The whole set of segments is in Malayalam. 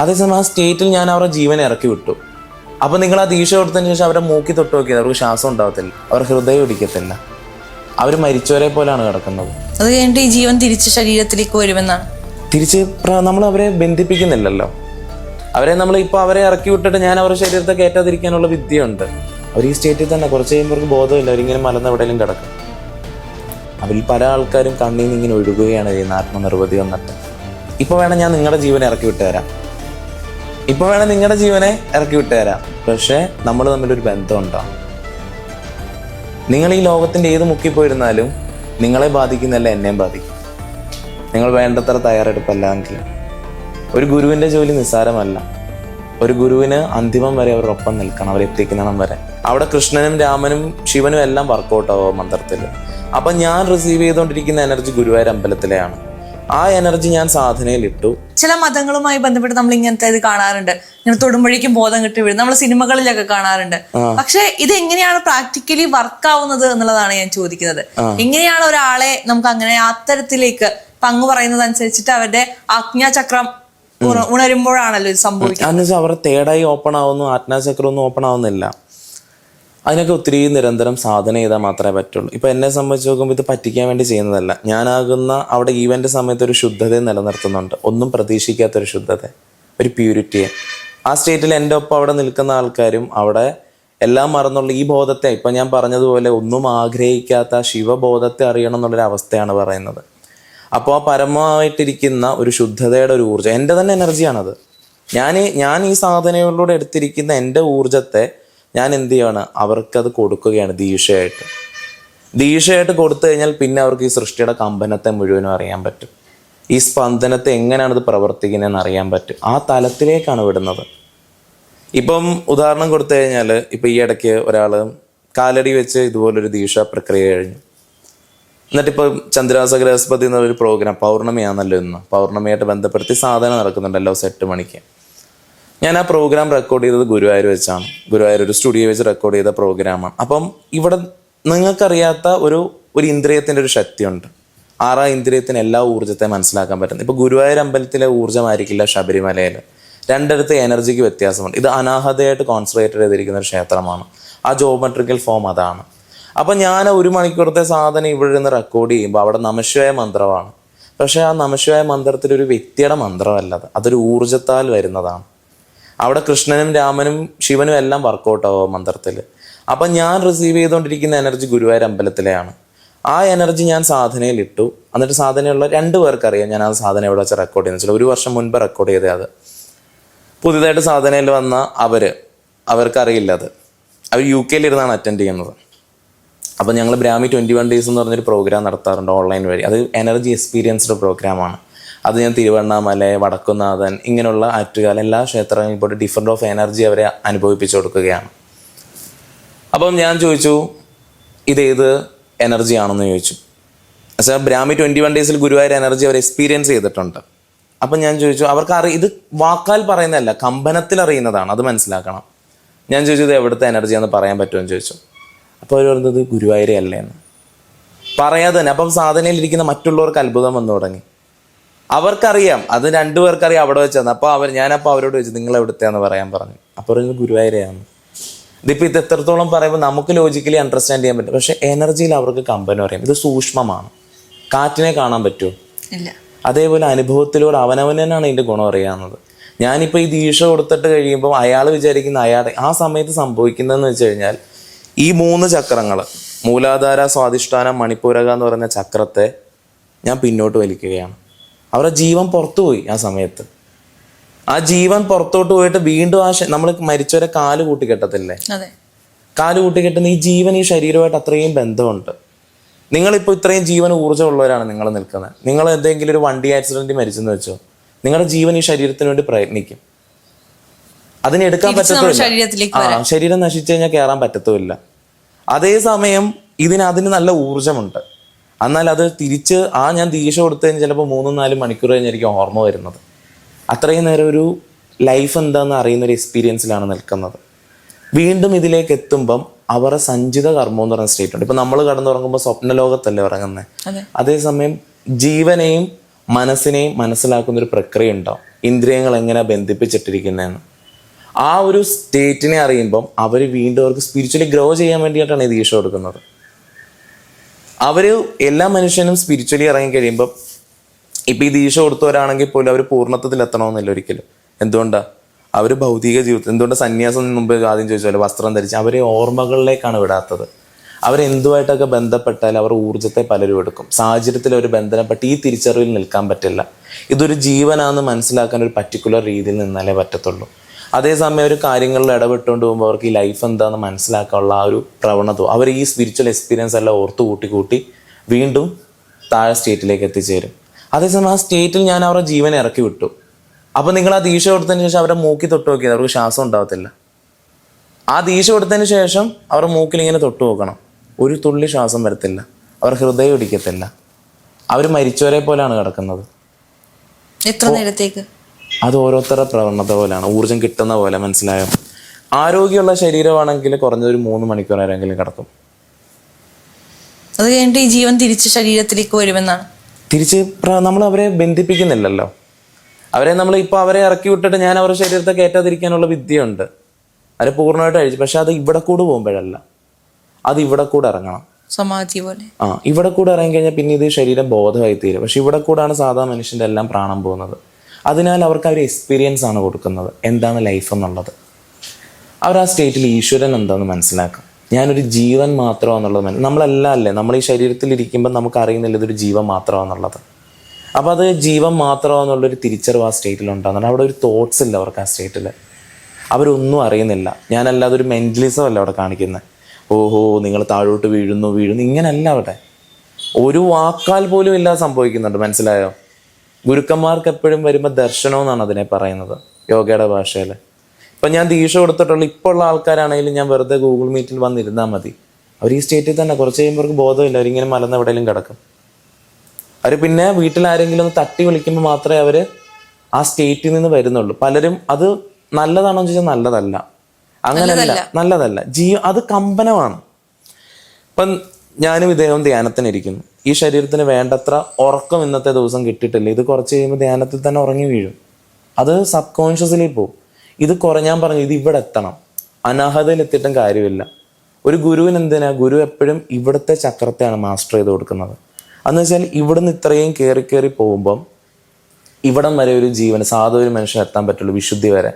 അതേസമയം ആ സ്റ്റേറ്റിൽ ഞാൻ അവരുടെ ജീവൻ ഇറക്കി വിട്ടു. അപ്പൊ നിങ്ങൾ ആ ദീക്ഷ കൊടുത്തതിന് ശേഷം അവരെ മൂക്കി തൊട്ട് നോക്കിയത് അവർക്ക് ശ്വാസം ഉണ്ടാവത്തില്ല. അവർ ഹൃദയം ഇടിക്കത്തില്ല അവർ മരിച്ചവരെ പോലെയാണ് കിടക്കുന്നത്. അത് കഴിഞ്ഞിട്ട് ഈ ജീവൻ തിരിച്ച് ശരീരത്തിലേക്ക് വരുമെന്നാണ്. തിരിച്ച് നമ്മൾ അവരെ ബന്ധിപ്പിക്കുന്നില്ലല്ലോ. അവരെ നമ്മൾ ഇപ്പോൾ അവരെ ഇറക്കി വിട്ടിട്ട് ഞാൻ അവരുടെ ശരീരത്തെ കയറ്റാതിരിക്കാനുള്ള വിദ്യയുണ്ട്. അവർ ഈ സ്റ്റേറ്റിൽ തന്നെ കുറച്ച് കഴിയുമ്പോൾ ബോധമില്ല. അവരിങ്ങനെ മലന്ന് എവിടെയെങ്കിലും കിടക്കും. അവരിൽ പല ആൾക്കാരും കണ്ണിൽ നിന്ന് ഇങ്ങനെ ഒഴുകുകയാണ് ചെയ്യുന്നത്. ആത്മനിർവൃതി വന്നിട്ട്. ഇപ്പോൾ വേണം ഞാൻ നിങ്ങളുടെ ജീവൻ ഇറക്കി വിട്ടുതരാം ഇപ്പോൾ വേണേ നിങ്ങളുടെ ജീവനെ ഇറക്കി വിട്ടുതരാം. പക്ഷേ നമ്മൾ തമ്മിലൊരു ബന്ധം ഉണ്ടാവും നിങ്ങൾ ഈ ലോകത്തിന്റെ ഏത് മുക്കി പോയിരുന്നാലും നിങ്ങളെ ബാധിക്കുന്നല്ല എന്നെയും ബാധിക്കും. നിങ്ങൾ വേണ്ടത്ര തയ്യാറെടുപ്പല്ലെങ്കിൽ. ഒരു ഗുരുവിന്റെ ജോലി നിസ്സാരമല്ല. ഒരു ഗുരുവിന് അന്തിമം വരെ അവരുടെ ഒപ്പം നിൽക്കണം അവരെ എത്തിക്കണം വരെ. അവിടെ കൃഷ്ണനും രാമനും ശിവനും എല്ലാം വർക്കൗട്ട് ആവും ആ മന്ത്രത്തിൽ അപ്പം ഞാൻ റിസീവ് ചെയ്തുകൊണ്ടിരിക്കുന്ന എനർജി ഗുരുവായൂർ അമ്പലത്തിലെയാണ്. ആ എനർജി ഞാൻ സാധനയിൽ ഇട്ടു. ചില മതങ്ങളുമായി ബന്ധപ്പെട്ട് നമ്മൾ ഇങ്ങനത്തെ ഇത് കാണാറുണ്ട്. ഇങ്ങനെ തൊടുമ്പഴേക്കും ബോധം കിട്ടി വീഴും. നമ്മൾ സിനിമകളിലൊക്കെ കാണാറുണ്ട്. പക്ഷെ ഇത് എങ്ങനെയാണ് പ്രാക്ടിക്കലി വർക്ക് ആവുന്നത് എന്നുള്ളതാണ് ഞാൻ ചോദിക്കുന്നത്. എങ്ങനെയാണ് ഒരാളെ നമുക്ക് അങ്ങനെ അത്തരത്തിലേക്ക് പങ്കു പറയുന്നത് അനുസരിച്ചിട്ട് അവരുടെ ആജ്ഞാചക്രം ഉണരുമ്പോഴാണല്ലോ ഇത് സംഭവിക്കുന്നത്? അവരുടെ തേടായി ഓപ്പൺ ആവുന്നു ആജ്ഞാചക്രം ഒന്നും ഓപ്പൺ ആവുന്നില്ല. അതിനൊക്കെ ഒത്തിരി നിരന്തരം സാധന ചെയ്താൽ മാത്രമേ പറ്റുള്ളൂ. ഇപ്പം എന്നെ സംബന്ധിച്ച് നോക്കുമ്പോൾ ഇത് പറ്റിക്കാൻ വേണ്ടി ചെയ്യുന്നതല്ല. ഞാനാകുന്ന അവിടെ ഈവന്റെ സമയത്ത് ഒരു ശുദ്ധത നിലനിർത്തുന്നുണ്ട്. ഒന്നും പ്രതീക്ഷിക്കാത്തൊരു ശുദ്ധത ഒരു പ്യൂരിറ്റിയെ ആ സ്റ്റേറ്റിൽ എന്റെ ഒപ്പം അവിടെ നിൽക്കുന്ന ആൾക്കാരും അവിടെ എല്ലാം മറന്നുള്ള. ഈ ബോധത്തെ ഇപ്പം ഞാൻ പറഞ്ഞതുപോലെ ഒന്നും ആഗ്രഹിക്കാത്ത ശിവബോധത്തെ അറിയണം എന്നുള്ളൊരു അവസ്ഥയാണ് പറയുന്നത്. അപ്പോൾ ആ പരമമായിട്ടിരിക്കുന്ന ഒരു ശുദ്ധതയുടെ ഒരു ഊർജം എന്റെ തന്നെ എനർജിയാണത് ഞാൻ ഞാൻ ഈ സാധനകളിലൂടെ എടുത്തിരിക്കുന്ന എന്റെ ഊർജത്തെ ഞാൻ എന്ത് ചെയ്യാണ് അവർക്കത് കൊടുക്കുകയാണ് ദീക്ഷയായിട്ട്. ദീക്ഷയായിട്ട് കൊടുത്തു കഴിഞ്ഞാൽ പിന്നെ അവർക്ക് ഈ സൃഷ്ടിയുടെ കമ്പനത്തെ മുഴുവനും അറിയാൻ പറ്റും. ഈ സ്പന്ദനത്തെ എങ്ങനെയാണ് ഇത് പ്രവർത്തിക്കുന്നതെന്ന് അറിയാൻ പറ്റും. ആ തലത്തിലേക്കാണ് വിടുന്നത്. ഇപ്പം ഉദാഹരണം കൊടുത്തു കഴിഞ്ഞാൽ ഇപ്പം ഈ ഇടയ്ക്ക് ഒരാൾ കാലടി വെച്ച് ഇതുപോലൊരു ദീക്ഷ പ്രക്രിയ കഴിഞ്ഞു. എന്നിട്ടിപ്പം ചന്ദ്രാസ ഗ്രഹസ്പതി എന്നൊരു പ്രോഗ്രാം പൗർണമിയാണല്ലോ ഇന്ന്. പൗർണമിയായിട്ട് ബന്ധപ്പെടുത്തി സാധന നടക്കുന്നുണ്ടല്ലോ എട്ട് മണിക്ക്. ഞാൻ ആ പ്രോഗ്രാം റെക്കോർഡ് ചെയ്തത് ഗുരുവായൂർ വെച്ചാണ്. ഗുരുവായൂർ ഒരു സ്റ്റുഡിയോ വെച്ച് റെക്കോർഡ് ചെയ്ത പ്രോഗ്രാമാണ് അപ്പം ഇവിടെ നിങ്ങൾക്കറിയാത്ത ഒരു ഒരു ഇന്ദ്രിയത്തിന്റെ ഒരു ശക്തിയുണ്ട്. ആറാ ഇന്ദ്രിയത്തിന് എല്ലാ ഊർജത്തെ മനസ്സിലാക്കാൻ പറ്റുന്നത്. ഇപ്പോൾ ഗുരുവായൂർ അമ്പലത്തിലെ ഊർജമായിരിക്കില്ല ശബരിമലയിൽ. രണ്ടിടത്ത് എനർജിക്ക് വ്യത്യാസമുണ്ട്. ഇത് അനാഹതയായിട്ട് കോൺസെൻട്രേറ്റ് ചെയ്തിരിക്കുന്ന ഒരു ക്ഷേത്രമാണ്. ആ ജോമെട്രിക്കൽ ഫോം അതാണ്. അപ്പം ഞാൻ ഒരു മണിക്കൂറത്തെ സാധനം ഇവിടെ നിന്ന് റെക്കോർഡ് ചെയ്യുമ്പോൾ അവിടെ നമശിവായ മന്ത്രമാണ്. പക്ഷേ ആ നമശിവായ മന്ത്രത്തിൽ ഒരു വ്യക്തിയുടെ മന്ത്രമല്ലത് അതൊരു ഊർജത്താൽ വരുന്നതാണ്. അവിടെ കൃഷ്ണനും രാമനും ശിവനും എല്ലാം വർക്കൗട്ട് ആവും മന്ത്രത്തിൽ അപ്പം ഞാൻ റിസീവ് ചെയ്തുകൊണ്ടിരിക്കുന്ന എനർജി ഗുരുവായൂർ അമ്പലത്തിലെയാണ്. ആ എനർജി ഞാൻ സാധനയിൽ ഇട്ടു എന്നിട്ട് സാധനയുള്ള രണ്ട് പേർക്കറിയാം ഞാൻ ആ സാധന എവിടെ വെച്ച് റെക്കോർഡ് ചെയ്യുന്നത്. വെച്ചാൽ ഒരു വർഷം മുൻപ് റെക്കോർഡ് ചെയ്തേ അത്. പുതിയതായിട്ട് സാധനയിൽ വന്ന അവർ അവർക്കറിയില്ല അത്. അവർ യു കെയിൽ ഇരുന്നാണ് അറ്റൻഡ് ചെയ്യുന്നത്. അപ്പോൾ ഞങ്ങൾ ബ്രാമി ട്വന്റി വൺ ഡേയ്സ് എന്ന് പറഞ്ഞൊരു പ്രോഗ്രാം നടത്താറുണ്ട് ഓൺലൈൻ വഴി. അത് എനർജി എക്സ്പീരിയൻസ്ഡ് പ്രോഗ്രാമാണ് അത് ഞാൻ തിരുവണ്ണാമല വടക്കുന്നാഥൻ ഇങ്ങനെയുള്ള ആറ്റുകാല എല്ലാ ക്ഷേത്രങ്ങളിലും പോയിട്ട് ഡിഫറെന്റ് ഓഫ് എനർജി അവരെ അനുഭവിപ്പിച്ചു കൊടുക്കുകയാണ്. അപ്പം ഞാൻ ചോദിച്ചു ഇതേത് എനർജി ആണെന്ന് ചോദിച്ചു? പക്ഷേ ബ്രാഹ്മി ട്വന്റി വൺ ഡേയ്സിൽ ഗുരുവായൂർ എനർജി അവർ എക്സ്പീരിയൻസ് ചെയ്തിട്ടുണ്ട്. അപ്പം ഞാൻ ചോദിച്ചു അവർക്ക് അറി ഇത് വാക്കാൽ പറയുന്നതല്ല കമ്പനത്തിൽ അറിയുന്നതാണ് അത് മനസ്സിലാക്കണം. ഞാൻ ചോദിച്ചു ഇത് എവിടുത്തെ എന്ന് പറയാൻ പറ്റുമെന്ന് ചോദിച്ചു. അപ്പോൾ അവർ പറഞ്ഞത് ഗുരുവായൂരെ അല്ലേ എന്ന്. പറയാതെ തന്നെ അപ്പം സാധനയിലിരിക്കുന്ന മറ്റുള്ളവർക്ക് അത്ഭുതം വന്നു തുടങ്ങി. അവർക്കറിയാം. അത് രണ്ടുപേർക്കറിയാം അവിടെ വെച്ചാന്ന് അപ്പോൾ അവർ ഞാനപ്പോൾ അവരോട് ചോദിച്ചു നിങ്ങൾ എവിടുത്തെയാന്ന് പറയാൻ പറഞ്ഞു. അപ്പോൾ പറഞ്ഞത് ഗുരുവായൂരെയാണ്. ഇതിപ്പോൾ ഇത് എത്രത്തോളം പറയുമ്പോൾ നമുക്ക് ലോജിക്കലി അണ്ടർസ്റ്റാൻഡ് ചെയ്യാൻ പറ്റും. പക്ഷേ എനർജിയിൽ അവർക്ക് കമ്പനം അറിയാം ഇത് സൂക്ഷ്മമാണ്. കാറ്റിനെ കാണാൻ പറ്റുമോ? ഇല്ല. അതേപോലെ അനുഭവത്തിലൂടെ അവനവനാണ് ഇതിന്റെ ഗുണം അറിയാവുന്നത്. ഞാനിപ്പോൾ ഈ ദീക്ഷ കൊടുത്തിട്ട് കഴിയുമ്പോൾ അയാൾ വിചാരിക്കുന്ന അയാൾ ആ സമയത്ത് സംഭവിക്കുന്നതെന്ന് വെച്ച് കഴിഞ്ഞാൽ ഈ മൂന്ന് ചക്രങ്ങൾ മൂലാധാര സ്വാധിഷ്ഠാനം മണിപ്പൂരക എന്ന് പറയുന്ന ചക്രത്തെ ഞാൻ പിന്നോട്ട് വലിക്കുകയാണ്. അവരുടെ ജീവൻ പുറത്തുപോയി ആ സമയത്ത്. ആ ജീവൻ പുറത്തോട്ട് പോയിട്ട് വീണ്ടും ആ നമ്മൾ മരിച്ചവരെ കാൽ കൂട്ടിക്കെട്ടത്തില്ലേ കാൽ കൂട്ടിക്കെട്ടുന്ന ഈ ജീവൻ ഈ ശരീരമായിട്ട് അത്രയും ബന്ധമുണ്ട്. നിങ്ങളിപ്പോൾ ഇത്രയും ജീവൻ ഊർജമുള്ളവരാണ് നിങ്ങൾ നിൽക്കുന്നത്. നിങ്ങൾ എന്തെങ്കിലും ഒരു വണ്ടി ആക്സിഡന്റ് മരിച്ചെന്ന് വെച്ചോ നിങ്ങളുടെ ജീവൻ ഈ ശരീരത്തിന് വേണ്ടി പ്രയത്നിക്കും. അതിനെ എടുക്കാൻ പറ്റത്തില്ല ആ ശരീരം നശിച്ചു കഴിഞ്ഞാൽ കയറാൻ പറ്റത്തുമില്ല. അതേസമയം ഇതിന് അതിന് നല്ല ഊർജമുണ്ട്. എന്നാൽ അത് തിരിച്ച് ആ ഞാൻ ദീക്ഷ കൊടുത്തു കഴിഞ്ഞാൽ ചിലപ്പോൾ മൂന്നും നാലും മണിക്കൂർ കഴിഞ്ഞായിരിക്കും ഓർമ്മ വരുന്നത്. അത്രയും നേരം ഒരു ലൈഫ് എന്താണെന്ന് അറിയുന്ന ഒരു എക്സ്പീരിയൻസിലാണ് നിൽക്കുന്നത്. വീണ്ടും ഇതിലേക്ക് എത്തുമ്പം അവരുടെ സഞ്ചിത കർമ്മം എന്ന് പറയുന്ന സ്റ്റേറ്റ് ഉണ്ട്. ഇപ്പം നമ്മൾ കടന്നുറങ്ങുമ്പോൾ സ്വപ്നലോകത്തല്ലേ ഉറങ്ങുന്നത് ഇറങ്ങുന്നത് അതേസമയം ജീവനെയും മനസ്സിനെയും മനസ്സിലാക്കുന്ന ഒരു പ്രക്രിയ ഉണ്ടാവും. ഇന്ദ്രിയങ്ങൾ എങ്ങനെ ബന്ധിപ്പിച്ചിട്ടിരിക്കുന്നതെന്ന് ആ ഒരു സ്റ്റേറ്റിനെ അറിയുമ്പം അവർ വീണ്ടും അവർക്ക് സ്പിരിച്വലി ഗ്രോ ചെയ്യാൻ വേണ്ടിയിട്ടാണ് ഈ ദീക്ഷ കൊടുക്കുന്നത്. അവർ എല്ലാ മനുഷ്യനും സ്പിരിച്വലി ഇറങ്ങി കഴിയുമ്പോൾ ഇപ്പൊ ഈ ദീക്ഷ കൊടുത്തവരാണെങ്കിൽ പോലും അവർ പൂർണത്വത്തിൽ എത്തണമെന്നില്ല ഒരിക്കലും. എന്തുകൊണ്ടാ? അവർ ഭൗതിക ജീവിതത്തിൽ എന്തുകൊണ്ട് സന്യാസം മുമ്പ് ആദ്യം ചോദിച്ചാലും വസ്ത്രം ധരിച്ച് അവരെ ഓർമ്മകളിലേക്കാണ് വിടാത്തത്. അവരെന്തുമായിട്ടൊക്കെ ബന്ധപ്പെട്ടാൽ അവർ ഊർജത്തെ പലരും എടുക്കും. സാഹചര്യത്തിൽ അവർ ബന്ധനപ്പെട്ട് ഈ തിരിച്ചറിവിൽ നിൽക്കാൻ പറ്റില്ല. ഇതൊരു ജീവനാണെന്ന് മനസ്സിലാക്കാൻ ഒരു പർട്ടിക്കുലർ രീതിയിൽ നിന്നാലേ പറ്റത്തുള്ളൂ. അതേസമയം ഒരു കാര്യങ്ങളിൽ ഇടപെട്ടുകൊണ്ട് പോകുമ്പോൾ അവർക്ക് ഈ ലൈഫ് എന്താണെന്ന് മനസ്സിലാക്കാനുള്ള ആ ഒരു പ്രവണത അവർ ഈ സ്പിരിച്വൽ എക്സ്പീരിയൻസ് എല്ലാം ഓർത്ത് കൂട്ടി കൂട്ടി വീണ്ടും താഴെ സ്റ്റേറ്റിലേക്ക് എത്തിച്ചേരും. അതേസമയം ആ സ്റ്റേറ്റിൽ ഞാൻ അവരുടെ ജീവൻ ഇറക്കി വിട്ടു. അപ്പോൾ നിങ്ങൾ ആ ദീക്ഷ കൊടുത്തതിന് ശേഷം അവരെ മൂക്കി തൊട്ട് നോക്കിയത് അവർക്ക് ശ്വാസം ഉണ്ടാവത്തില്ല. ആ ദീക്ഷ കൊടുത്തതിന് ശേഷം അവരുടെ മൂക്കിൽ ഇങ്ങനെ തൊട്ട് നോക്കണം. ഒരു തുള്ളി ശ്വാസം വരത്തില്ല. അവർ ഹൃദയം ഇടിക്കത്തില്ല. അവർ മരിച്ചവരെ പോലെയാണ് കിടക്കുന്നത്. എത്ര നേരത്തേക്ക്? അത് ഓരോരുത്തരുടെ പ്രവണത പോലെയാണ്. ഊർജം കിട്ടുന്ന പോലെ മനസ്സിലായോ? ആരോഗ്യമുള്ള ശരീരമാണെങ്കിൽ കുറഞ്ഞൊരു മൂന്ന് മണിക്കൂർ ആരെങ്കിലും കിടക്കും. അത് കഴിഞ്ഞിട്ട് ഈ ജീവൻ തിരിച്ച് ശരീരത്തിലേക്ക് വരുമെന്നാണ്. തിരിച്ച് നമ്മൾ അവരെ ബന്ധിപ്പിക്കുന്നില്ലല്ലോ. അവരെ നമ്മൾ ഇപ്പോൾ അവരെ ഇറക്കി വിട്ടിട്ട് ഞാൻ അവരുടെ ശരീരത്തെ കയറ്റാതിരിക്കാനുള്ള വിദ്യയുണ്ട്. അവരെ പൂർണമായിട്ട് അഴിച്ചു പക്ഷെ അത് ഇവിടെ കൂടെ പോകുമ്പോഴല്ല. അത് ഇവിടെ കൂടെ ഇറങ്ങണം. സമാധി പോലെ. ആ ഇവിടെ കൂടെ ഇറങ്ങി കഴിഞ്ഞാൽ പിന്നെ ഇത് ശരീരം ബോധമായി തീരും പക്ഷെ ഇവിടെ കൂടാണ് സാധാ മനുഷ്യന്റെ എല്ലാം പ്രാണം പോകുന്നത്. അതിനാൽ അവർക്ക് ഒരു എക്സ്പീരിയൻസ് ആണ് കൊടുക്കുന്നത്. എന്താണ് ലൈഫ് എന്നുള്ളത്? അവർ ആ സ്റ്റേറ്റിൽ ഈശ്വരൻ എന്താണെന്ന് മനസ്സിലാക്കും. ഞാനൊരു ജീവൻ മാത്രമാണെന്നുള്ളത് മന- നമ്മളെല്ലാം അല്ലേ? നമ്മൾ ഈ ശരീരത്തിൽ ഇരിക്കുമ്പോൾ നമുക്ക് അറിയുന്നില്ല ഇതൊരു ജീവൻ മാത്രമാണെന്നുള്ളത്. അപ്പോൾ അത് ജീവൻ മാത്രമാണെന്നുള്ളൊരു തിരിച്ചറിവ് ആ സ്റ്റേറ്റിൽ ഉണ്ടാകുന്നുണ്ട്. അവിടെ ഒരു തോട്ട്സ് ഇല്ല അവർക്ക് ആ സ്റ്റേറ്റിൽ അവരൊന്നും അറിയുന്നില്ല. ഞാനല്ലാതെ ഒരു മെന്റലിസം അല്ല അവിടെ കാണിക്കുന്നത് ഓഹോ നിങ്ങൾ താഴോട്ട് വീഴുന്നു വീഴുന്നു ഇങ്ങനല്ല അവിടെ. ഒരു വാക്കാൽ പോലും ഇല്ലാതെ സംഭവിക്കുന്നുണ്ട്. മനസ്സിലായോ? ഗുരുക്കന്മാർക്ക് എപ്പോഴും വരുമ്പോൾ ദർശനം എന്നാണ് അതിനെ പറയുന്നത് യോഗയുടെ ഭാഷയിൽ ഇപ്പം ഞാൻ ദീക്ഷ കൊടുത്തിട്ടുള്ള ഇപ്പോൾ ഉള്ള ആൾക്കാരാണെങ്കിലും ഞാൻ വെറുതെ ഗൂഗിൾ മീറ്റിൽ വന്നിരുന്നാൽ മതി. അവർ ഈ സ്റ്റേറ്റിൽ തന്നെ കുറച്ച് കഴിയുമ്പോൾ അവർക്ക് ബോധമില്ല അവരിങ്ങനെ മലന്ന് എവിടെയെങ്കിലും കിടക്കും. അവർ പിന്നെ വീട്ടിൽ ആരെങ്കിലും ഒന്ന് തട്ടി വിളിക്കുമ്പോൾ മാത്രമേ അവർ ആ സ്റ്റേറ്റിൽ നിന്ന് വരുന്നുള്ളൂ. പലരും അത് നല്ലതാണോ എന്ന് ചോദിച്ചാൽ നല്ലതല്ല. അങ്ങനെയല്ല നല്ലതല്ല. ജീവ അത് കമ്പനമാണ്. ഇപ്പം ഞാനും ഇദ്ദേഹം ധ്യാനത്തിനിരിക്കുന്നു. ഈ ശരീരത്തിന് വേണ്ടത്ര ഉറക്കം ഇന്നത്തെ ദിവസം കിട്ടിയിട്ടില്ല. ഇത് കുറച്ച് കഴിയുമ്പോൾ ധ്യാനത്തിൽ തന്നെ ഉറങ്ങി വീഴും. അത് സബ് കോൺഷ്യസ്ലി പോവും. ഇത് കുറെ ഞാൻ പറഞ്ഞു ഇത് ഇവിടെ എത്തണം. അനാഹതയിലെത്തിയിട്ടും കാര്യമില്ല. ഒരു ഗുരുവിന് എന്തിനാ? ഗുരു എപ്പോഴും ഇവിടുത്തെ ചക്രത്തെയാണ് മാസ്റ്റർ ചെയ്ത് കൊടുക്കുന്നത്. അന്ന് വെച്ചാൽ ഇവിടുന്ന് ഇത്രയും കയറി കയറി പോകുമ്പം ഇവിടം വരെ ഒരു ജീവന് സാധു ഒരു മനുഷ്യൻ എത്താൻ പറ്റുള്ളൂ വിശുദ്ധി വരെ.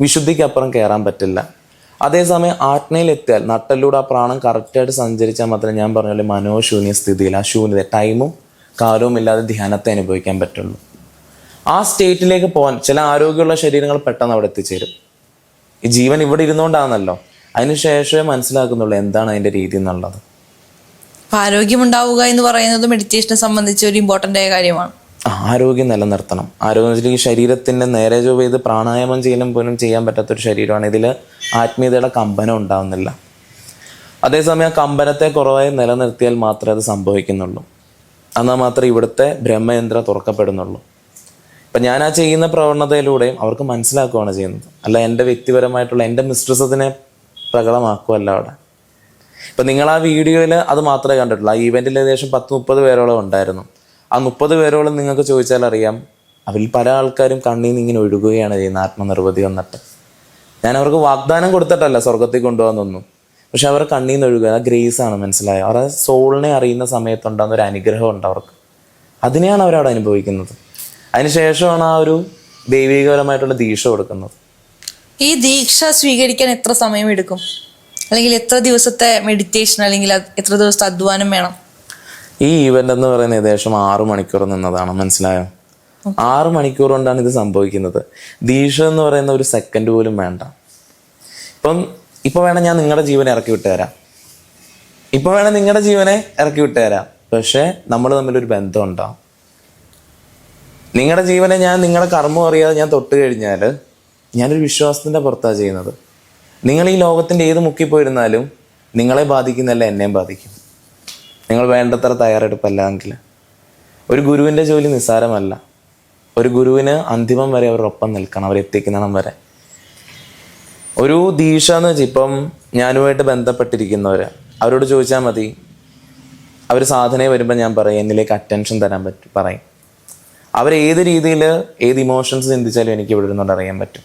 വിശുദ്ധിക്ക് അപ്പുറം കയറാൻ പറ്റില്ല. അതേസമയം ആത്മയിൽ എത്തിയാൽ നട്ടലിലൂടെ ആ പ്രാണം കറക്റ്റായിട്ട് സഞ്ചരിച്ചാൽ മാത്രമേ ഞാൻ പറഞ്ഞ പോലെ മനോശൂന്യ സ്ഥിതിയിൽ ആ ശൂന്യത ടൈമും കാലവും ഇല്ലാതെ ധ്യാനത്തെ അനുഭവിക്കാൻ പറ്റുള്ളൂ. ആ സ്റ്റേറ്റിലേക്ക് പോകാൻ ചില ആരോഗ്യമുള്ള ശരീരങ്ങൾ പെട്ടെന്ന് അവിടെ എത്തിച്ചേരും. ഈ ജീവൻ ഇവിടെ ഇരുന്നുകൊണ്ടാണല്ലോ. അതിനുശേഷമേ മനസ്സിലാക്കുന്നുള്ളൂ എന്താണ് അതിന്റെ രീതി എന്നുള്ളത്. ആരോഗ്യമുണ്ടാവുക എന്ന് പറയുന്നത് മെഡിറ്റേഷനെ സംബന്ധിച്ച് ഒരു ഇമ്പോർട്ടന്റ് ആയ കാര്യമാണ്. ആരോഗ്യം നിലനിർത്തണം. ആരോഗ്യം വെച്ചിട്ടുണ്ടെങ്കിൽ ശരീരത്തിന്റെ നേരെ ജോബ് ചെയ്ത് പ്രാണായാമം ചെയ്യലും പോലും ചെയ്യാൻ പറ്റാത്തൊരു ശരീരമാണ്. ഇതിൽ ആത്മീയതയുടെ കമ്പനം ഉണ്ടാവുന്നില്ല. അതേസമയം കമ്പനത്തെ കുറവായി നിലനിർത്തിയാൽ മാത്രമേ അത് സംഭവിക്കുന്നുള്ളൂ. എന്നാൽ മാത്രമേ ഇവിടുത്തെ ബ്രഹ്മയന്ത്ര തുറക്കപ്പെടുന്നുള്ളൂ. ഇപ്പം ഞാൻ ആ ചെയ്യുന്ന പ്രവണതയിലൂടെയും അവർക്ക് മനസ്സിലാക്കുകയാണ് ചെയ്യുന്നത്. അല്ല എന്റെ വ്യക്തിപരമായിട്ടുള്ള എന്റെ മിസ്ട്രസത്തിനെ പ്രകടമാക്കുകയല്ല അവിടെ. ഇപ്പം നിങ്ങൾ ആ വീഡിയോയിൽ അത് മാത്രമേ കണ്ടിട്ടുള്ളൂ. ആ ഈവെന്റിൽ ഏകദേശം പത്ത് മുപ്പത് പേരോളം ഉണ്ടായിരുന്നു. ആ മുപ്പത് പേരോളം നിങ്ങൾക്ക് ചോദിച്ചാൽ അറിയാം അവരിൽ പല ആൾക്കാരും കണ്ണീന്ന് ഇങ്ങനെ ഒഴുകുകയാണ് ചെയ്യുന്നത് ആത്മനിർവൃതി വന്നിട്ട്. ഞാൻ അവർക്ക് വാഗ്ദാനം കൊടുത്തിട്ടല്ല സ്വർഗത്തിൽ കൊണ്ടുപോകാന്നൊന്നും പക്ഷെ അവർ കണ്ണീന്ന് ഒഴുകുക ആ ഗ്രേസ് ആണ് മനസ്സിലായത് അവരുടെ സോളിനെ അറിയുന്ന സമയത്തുണ്ടാകുന്ന ഒരു അനുഗ്രഹം ഉണ്ട് അവർക്ക്. അതിനെയാണ് അവരവിടെ അനുഭവിക്കുന്നത്. അതിനുശേഷമാണ് ആ ഒരു ദൈവികപരമായിട്ടുള്ള ദീക്ഷ കൊടുക്കുന്നത്. ഈ ദീക്ഷ സ്വീകരിക്കാൻ എത്ര സമയം എടുക്കും അല്ലെങ്കിൽ എത്ര ദിവസത്തെ മെഡിറ്റേഷൻ അല്ലെങ്കിൽ എത്ര ദിവസത്തെ അധ്വാനം വേണം? ഈ ഇവന്റ് എന്ന് പറയുന്നത് ഏകദേശം ആറു മണിക്കൂർ നിന്നതാണ്. മനസ്സിലായോ? ആറ് മണിക്കൂർ കൊണ്ടാണ് ഇത് സംഭവിക്കുന്നത്. ദീക്ഷ എന്ന് പറയുന്ന ഒരു സെക്കൻഡ് പോലും വേണ്ട. ഇപ്പം ഇപ്പൊ വേണം ഞാൻ നിങ്ങളുടെ ജീവനെ ഇറക്കി വിട്ടുതരാം ഇപ്പൊ വേണം നിങ്ങളുടെ ജീവനെ ഇറക്കി വിട്ടുതരാം പക്ഷെ നമ്മൾ തമ്മിലൊരു ബന്ധം ഉണ്ടാവും നിങ്ങളുടെ ജീവനെ ഞാൻ നിങ്ങളുടെ കർമ്മം അറിയാതെ ഞാൻ തൊട്ട് കഴിഞ്ഞാൽ ഞാനൊരു വിശ്വാസത്തിന്റെ പുറത്താണ് ചെയ്യുന്നത്. നിങ്ങൾ ഈ ലോകത്തിന്റെ ഏത് മുക്കിപ്പോയിരുന്നാലും നിങ്ങളെ ബാധിക്കുന്നല്ല എന്നെയും ബാധിക്കും. നിങ്ങൾ വേണ്ടത്ര തയ്യാറെടുപ്പല്ല എങ്കിൽ ഒരു ഗുരുവിന്റെ ജോലി നിസ്സാരമല്ല. ഒരു ഗുരുവിന് അന്തിമം വരെ അവരൊപ്പം നിൽക്കണം അവരെത്തിക്കണം വരെ. ഒരു ദീക്ഷ എന്ന് വെച്ചാൽ ഇപ്പം ഞാനുമായിട്ട് ബന്ധപ്പെട്ടിരിക്കുന്നവർ അവരോട് ചോദിച്ചാൽ മതി. അവർ സാധനയെ വരുമ്പോൾ ഞാൻ പറയും എന്നിലേക്ക് അറ്റൻഷൻ തരാൻ പറ്റും പറയും. അവർ ഏത് രീതിയിൽ ഏത് ഇമോഷൻസ് ചിന്തിച്ചാലും എനിക്ക് ഇവിടെ ഇരുന്നുകൊണ്ട് അറിയാൻ പറ്റും.